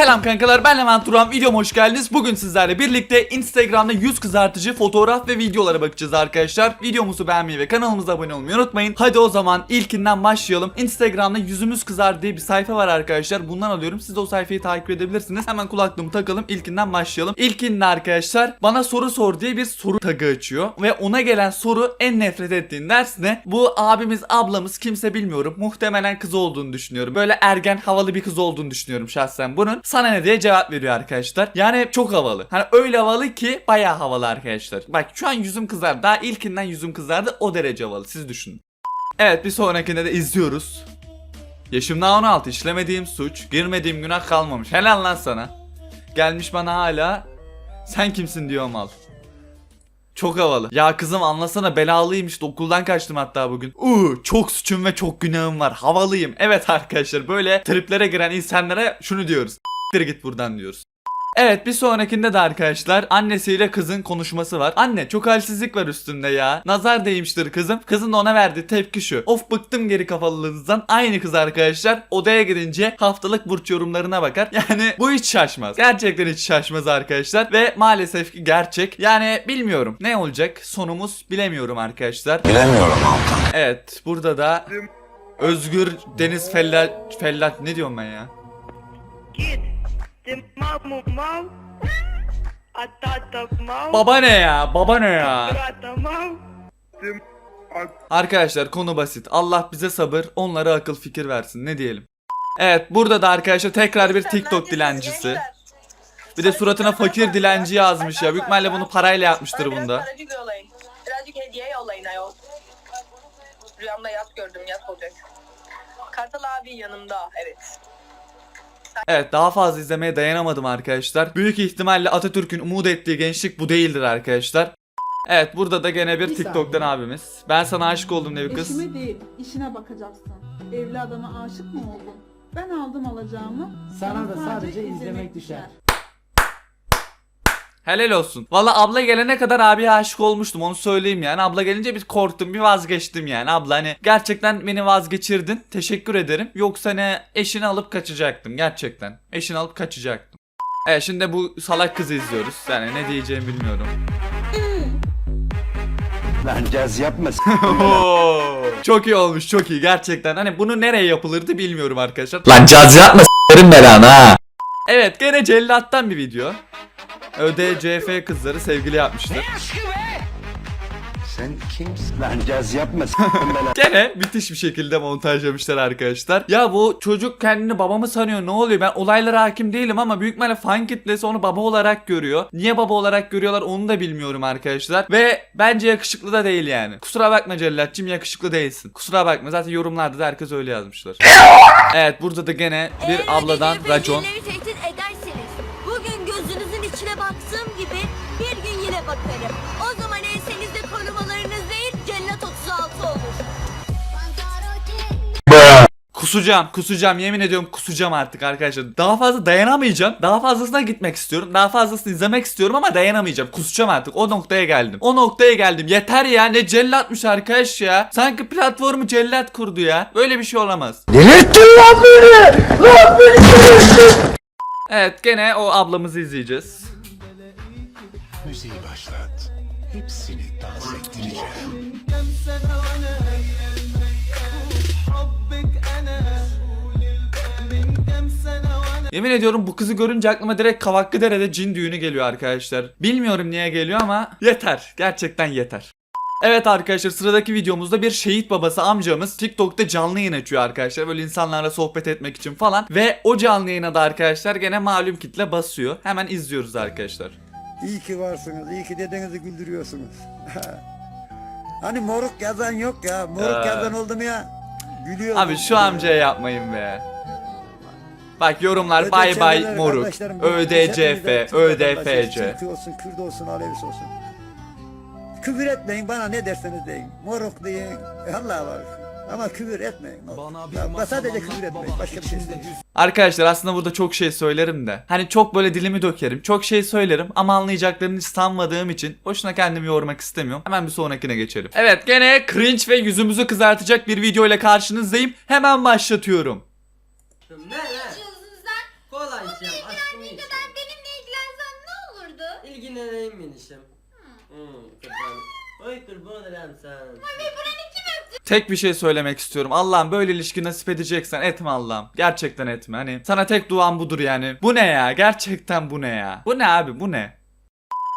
Selam kankalar ben Levent Turan videoma hoş geldiniz. Bugün sizlerle birlikte Instagram'da yüz kızartıcı fotoğraf ve videolara bakacağız arkadaşlar. Videomuzu beğenmeyi ve kanalımıza abone olmayı unutmayın. Hadi o zaman ilkinden başlayalım. Instagram'da yüzümüz kızar diye bir sayfa var arkadaşlar. Bundan alıyorum. Siz de o sayfayı takip edebilirsiniz. Hemen kulaklığımı takalım. İlkinden başlayalım. İlkinde arkadaşlar bana soru sor diye bir soru tagı açıyor. Ve ona gelen soru en nefret ettiğin ders ne? Bu abimiz ablamız kimse bilmiyorum. Muhtemelen kız olduğunu düşünüyorum. Böyle ergen havalı bir kız olduğunu düşünüyorum şahsen bunun. Sana ne diye cevap veriyor arkadaşlar. Yani çok havalı. Hani öyle havalı ki bayağı havalı arkadaşlar. Bak şu an yüzüm kızar. Daha ilkinden yüzüm kızardı. O derece havalı. Siz düşünün. Evet bir sonrakinde de izliyoruz. Yaşım daha 16 işlemediğim suç, girmediğim günah kalmamış. Helal lan sana. Gelmiş bana hala sen kimsin diyor mal. Çok havalı. Ya kızım anlasana belalıymış. Okuldan kaçtım hatta bugün. Uuu çok suçum ve çok günahım var. Havalıyım. Evet arkadaşlar böyle triplere giren insanlara şunu diyoruz. S**tir git buradan diyoruz. Evet bir sonrakinde de arkadaşlar annesiyle kızın konuşması var. Anne çok halsizlik var üstünde ya. Nazar değmiştir kızım. Kızın da ona verdiği tepki şu. Of bıktım geri kafalılığınızdan. Aynı kız arkadaşlar odaya gidince haftalık burç yorumlarına bakar. Yani bu hiç şaşmaz. Gerçekten hiç şaşmaz arkadaşlar. Ve maalesef ki gerçek. Yani bilmiyorum. Ne olacak? Sonumuz bilemiyorum arkadaşlar. Bilemiyorum Altan. Evet burada da Özgür Deniz Fellat Fellat ne diyorum ben ya? Git. Dem mamu mau. Atata. Baba ne ya? Baba ne ya? Arkadaşlar konu basit. Allah bize sabır, onlara akıl fikir versin. Ne diyelim? Evet burada da arkadaşlar tekrar bir TikTok dilencisi. Bir de suratına fakir dilenci yazmış ya. Büyük ihtimalle bunu parayla yapmıştır bunda. Yollayın. Birazcık hediye yollayın ayol. Rüyamda yat gördüm yat olacak. Kartal abi yanımda evet. Evet daha fazla izlemeye dayanamadım arkadaşlar. Büyük ihtimalle Atatürk'ün umut ettiği gençlik bu değildir arkadaşlar. Evet burada da gene bir Bir TikTok'tan saniye. abimiz. Ben sana aşık oldum ne bir kız. Eşime değil, işine bakacaksın. Evli adama aşık mı oldun? Ben aldım alacağımı. Sana da sadece izlemek düşer. Helal olsun. Valla abla gelene kadar abiye aşık olmuştum onu söyleyeyim yani. Abla gelince bir korktum bir vazgeçtim yani. Abla hani gerçekten beni vazgeçirdin. Teşekkür ederim. Yoksa ne eşini alıp kaçacaktım gerçekten. Eşini alıp kaçacaktım. Evet şimdi bu salak kızı izliyoruz. Yani ne diyeceğimi bilmiyorum. Lan caz yapma Oo, çok iyi olmuş çok iyi gerçekten. Hani bunu nereye yapılırdı bilmiyorum arkadaşlar. Lan caz yapma s**erim belanı ha. Evet gene cellattan bir video. ÖDCF kızları sevgili yapmışlar. Sen kimsin? Lan caz yapma. Gene müthiş bir şekilde montajlamışlar arkadaşlar. Ya bu çocuk kendini babamı sanıyor ne oluyor? Ben olaylara hakim değilim ama büyük ihtimalle fan kitlesi onu baba olarak görüyor. Niye baba olarak görüyorlar onu da bilmiyorum arkadaşlar. Ve bence yakışıklı da değil yani. Kusura bakma Cellat'cığım yakışıklı değilsin. Kusura bakma zaten yorumlarda da herkes öyle yazmışlar. evet burada da gene bir abladan racon. İçine baktığım gibi bir gün yine bakarım. O zaman ensenizde korumalarınız değil cellat 36 olur. Kusacağım, kusacağım. Yemin ediyorum kusacağım artık arkadaşlar. Daha fazla dayanamayacağım. Daha fazlasına gitmek istiyorum. Daha fazlasını izlemek istiyorum ama dayanamayacağım. Kusacağım artık. O noktaya geldim. O noktaya geldim. Yeter ya. Ne cellatmış arkadaş ya. Sanki platformu cellat kurdu ya. Böyle bir şey olamaz. Delirttin lan beni. Lan beni delirttin. Evet gene o ablamızı izleyeceğiz. Müziği başlat. Hepsini dans ettireceğim. Yemin ediyorum bu kızı görünce aklıma direkt Kavakkıdere'de cin düğünü geliyor arkadaşlar. Bilmiyorum niye geliyor ama yeter. Gerçekten yeter. Evet arkadaşlar sıradaki videomuzda bir şehit babası amcamız TikTok'ta canlı yayın açıyor arkadaşlar. Böyle insanlarla sohbet etmek için falan. Ve o canlı yayına da arkadaşlar gene malum kitle basıyor. Hemen izliyoruz arkadaşlar. İyi ki varsınız, iyi ki dedenizi güldürüyorsunuz. hani moruk yazan yok ya, moruk Ee. yazan oldu mu ya? Gülüyor. Abi şu amcaya yapmayın be. Bak yorumlar bay bay moruk. ÖDCF, ÖDFC. Türk olsun, Kürt olsun, Alevisi olsun. Küfür etmeyin bana ne derseniz deyin. Moruk deyin, Allah var. Ama küfür etmeyin. Ya, sadece küfür etmeyin, başka bir şey istemiyorum. Arkadaşlar aslında burada çok şey söylerim de. Hani çok böyle dilimi dökerim. Çok şey söylerim ama anlayacaklarını hiç sanmadığım için boşuna kendimi yormak istemiyorum. Hemen bir sonrakine geçelim. Evet gene cringe ve yüzümüzü kızartacak bir video ile karşınızdayım. Hemen başlatıyorum. Ne ne? Kolay aşığım. Aşkım için. benimle ilgilensen ne olurdu? İlgileneyim minişim. Hmm, kurban. Oy kurban olurum sen. Tek bir şey söylemek istiyorum. Allah'ım böyle ilişki nasip edeceksen etme Allah'ım. Gerçekten etme. Hani sana tek duam budur yani. Bu ne ya? Gerçekten bu ne ya? Bu ne abi? Bu ne?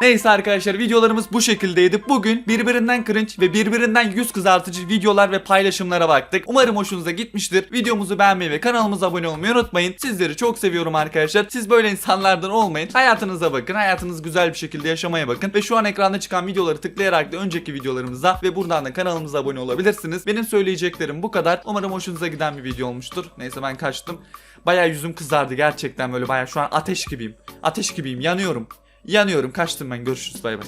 Neyse arkadaşlar videolarımız bu şekildeydi. Bugün birbirinden cringe ve birbirinden yüz kızartıcı videolar ve paylaşımlara baktık. Umarım hoşunuza gitmiştir. Videomuzu beğenmeyi ve kanalımıza abone olmayı unutmayın. Sizleri çok seviyorum arkadaşlar. Siz böyle insanlardan olmayın. Hayatınıza bakın. Hayatınız güzel bir şekilde yaşamaya bakın. Ve şu an ekranda çıkan videoları tıklayarak da önceki videolarımıza ve buradan da kanalımıza abone olabilirsiniz. Benim söyleyeceklerim bu kadar. Umarım hoşunuza giden bir video olmuştur. Neyse ben kaçtım. Baya yüzüm kızardı gerçekten böyle baya şu an ateş gibiyim. Ateş gibiyim yanıyorum. Yanıyorum. Kaçtım ben. Görüşürüz. Bay bay.